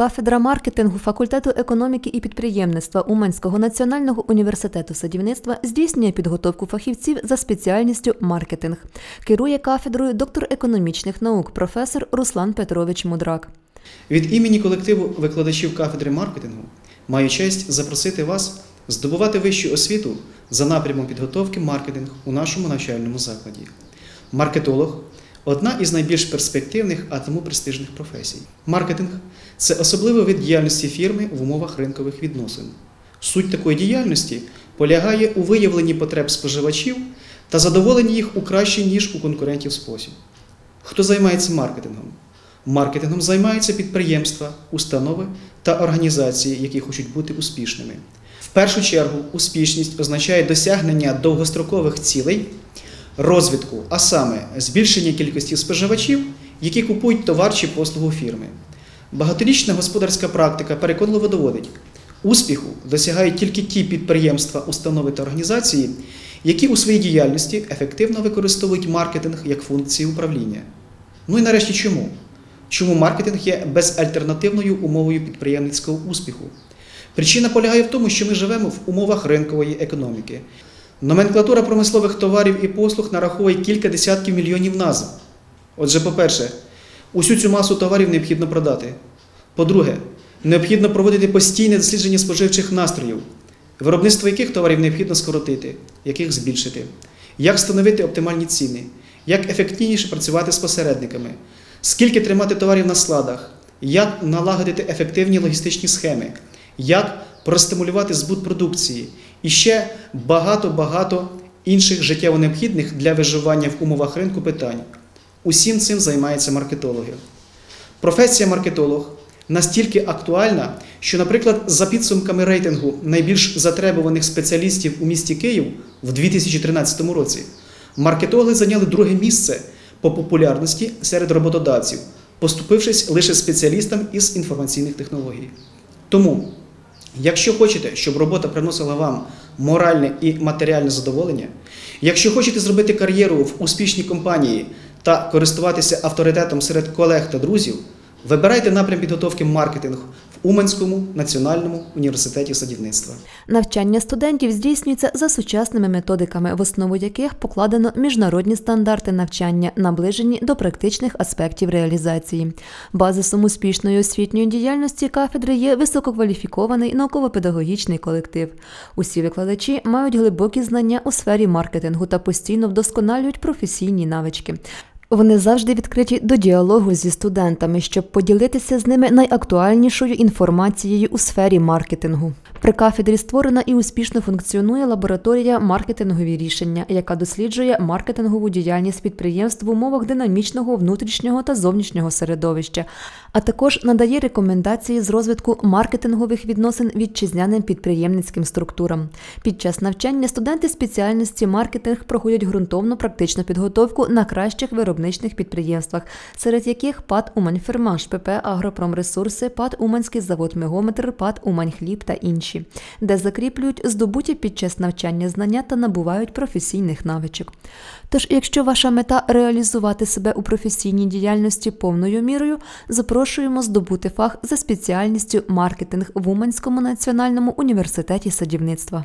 Кафедра маркетингу факультету економіки і підприємництва Уманського національного університету садівництва здійснює підготовку фахівців за спеціальністю маркетинг. Керує кафедрою доктор економічних наук, професор Руслан Петрович Мудрак. Від імені колективу викладачів кафедри маркетингу маю честь запросити вас здобувати вищу освіту за напрямом підготовки маркетинг у нашому навчальному закладі. Маркетолог одна із найбільш перспективних, а тому престижних професій. Маркетинг це особливий вид діяльності фірми в умовах ринкових відносин. Суть такої діяльності полягає у виявленні потреб споживачів та задоволенні їх у кращий, ніж у конкурентів спосіб. Хто займається маркетингом? Маркетингом займаються підприємства, установи та організації, які хочуть бути успішними. В першу чергу, успішність означає досягнення довгострокових цілей розвитку, а саме збільшення кількості споживачів, які купують товар чи послугу фірми. Багаторічна господарська практика переконливо доводить, успіху досягають тільки ті підприємства, установи та організації, які у своїй діяльності ефективно використовують маркетинг як функції управління. Ну і нарешті чому? Чому маркетинг є безальтернативною умовою підприємницького успіху? Причина полягає в тому, що ми живемо в умовах ринкової економіки. Номенклатура промислових товарів і послуг нараховує кілька десятків мільйонів назв. Отже, по-перше, усю цю масу товарів необхідно продати. По-друге, необхідно проводити постійне дослідження споживчих настроїв, виробництво яких товарів необхідно скоротити, яких збільшити, як встановити оптимальні ціни, як ефективніше працювати з посередниками, скільки тримати товарів на складах, як налагодити ефективні логістичні схеми, як простимулювати збут продукції і ще багато-багато інших життєво необхідних для виживання в умовах ринку питань. Усім цим займаються маркетологи. Професія маркетолог настільки актуальна, що, наприклад, за підсумками рейтингу найбільш затребуваних спеціалістів у місті Київ в 2013 році, маркетологи зайняли друге місце по популярності серед роботодавців, поступившись лише спеціалістам із інформаційних технологій. Тому, якщо хочете, щоб робота приносила вам моральне і матеріальне задоволення, якщо хочете зробити кар'єру в успішній компанії та користуватися авторитетом серед колег та друзів, вибирайте напрям підготовки маркетинг в Уманському національному університеті садівництва. Навчання студентів здійснюється за сучасними методиками, в основу яких покладено міжнародні стандарти навчання, наближені до практичних аспектів реалізації. Базисом успішної освітньої діяльності кафедри є висококваліфікований науково-педагогічний колектив. Усі викладачі мають глибокі знання у сфері маркетингу та постійно вдосконалюють професійні навички. Вони завжди відкриті до діалогу зі студентами, щоб поділитися з ними найактуальнішою інформацією у сфері маркетингу. При кафедрі створена і успішно функціонує лабораторія маркетингові рішення, яка досліджує маркетингову діяльність підприємств в умовах динамічного внутрішнього та зовнішнього середовища, а також надає рекомендації з розвитку маркетингових відносин вітчизняним підприємницьким структурам. Під час навчання студенти спеціальності маркетинг проходять ґрунтовну практичну підготовку на кращих виробничних підприємствах, серед яких ПАД «Уманьфермаш», ПП «Агропромресурси», ПАД «Уманський завод Мегометр», ПАД «Уманьхліб» та інші де закріплюють здобуті під час навчання знання та набувають професійних навичок. Тож, якщо ваша мета реалізувати себе у професійній діяльності повною мірою, запрошуємо здобути фах за спеціальністю маркетинг в Уманському національному університеті садівництва.